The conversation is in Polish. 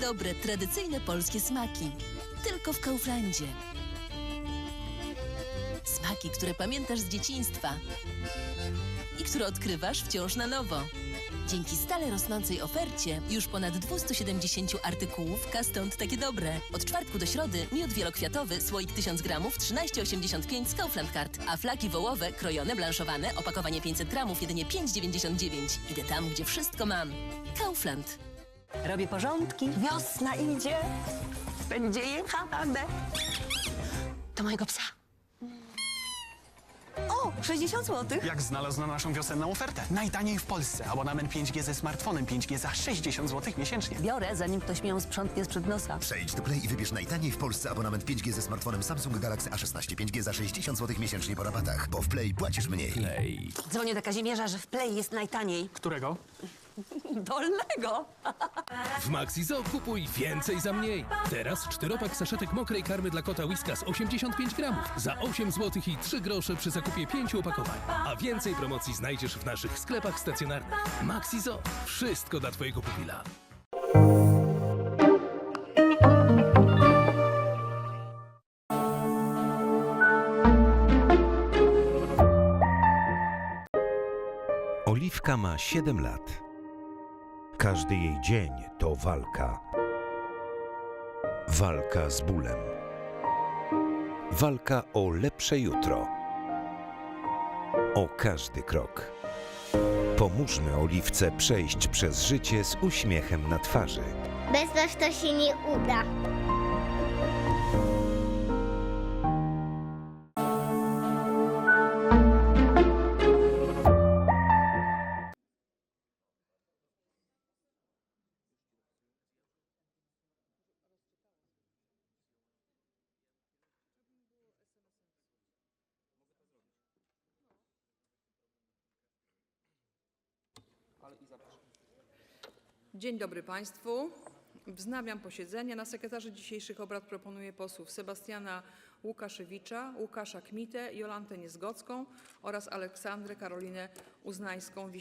dobre, tradycyjne polskie smaki. Tylko w Kauflandzie. Smaki, które pamiętasz z dzieciństwa i które odkrywasz wciąż na nowo. Dzięki stale rosnącej ofercie już ponad 270 artykułów stąd takie dobre. Od czwartku do środy miód wielokwiatowy, słoik 1000 gramów, 13,85 z Kaufland Card, a flaki wołowe, krojone, blanszowane, opakowanie 500 gramów, jedynie 5,99. Idę tam, gdzie wszystko mam. Kaufland. Robię porządki. Wiosna idzie. Będzie jechane. To mojego psa. O, 60 zł. Jak znalazł na naszą wiosenną ofertę? Najtaniej w Polsce. Abonament 5G ze smartfonem 5G za 60 zł miesięcznie. Biorę, zanim ktoś mi ją sprzątnie sprzed nosa. Przejdź do Play i wybierz najtaniej w Polsce abonament 5G ze smartfonem Samsung Galaxy A16 5G za 60 zł miesięcznie po rabatach, bo w Play płacisz mniej. Dzwonię do Kazimierza, że w Play jest najtaniej. Którego? Dolnego. W Maxizo kupuj więcej za mniej. Teraz czteropak saszetek mokrej karmy dla kota Whiskas 85 gramów za 8 zł i 3 grosze przy zakupie 5 opakowań. A więcej promocji znajdziesz w naszych sklepach stacjonarnych. Maxizo. Wszystko dla Twojego pupila. Oliwka ma 7 lat. Każdy jej dzień to walka. Walka z bólem. Walka o lepsze jutro. O każdy krok. Pomóżmy Oliwce przejść przez życie z uśmiechem na twarzy. Bez was to się nie uda. Dzień dobry Państwu. Wznawiam posiedzenie. Na sekretarzy dzisiejszych obrad proponuję posłów Sebastiana Łukaszewicza, Łukasza Kmitę, Jolantę Niezgocką oraz Aleksandrę Karolinę Uznańską-Wiśniewską.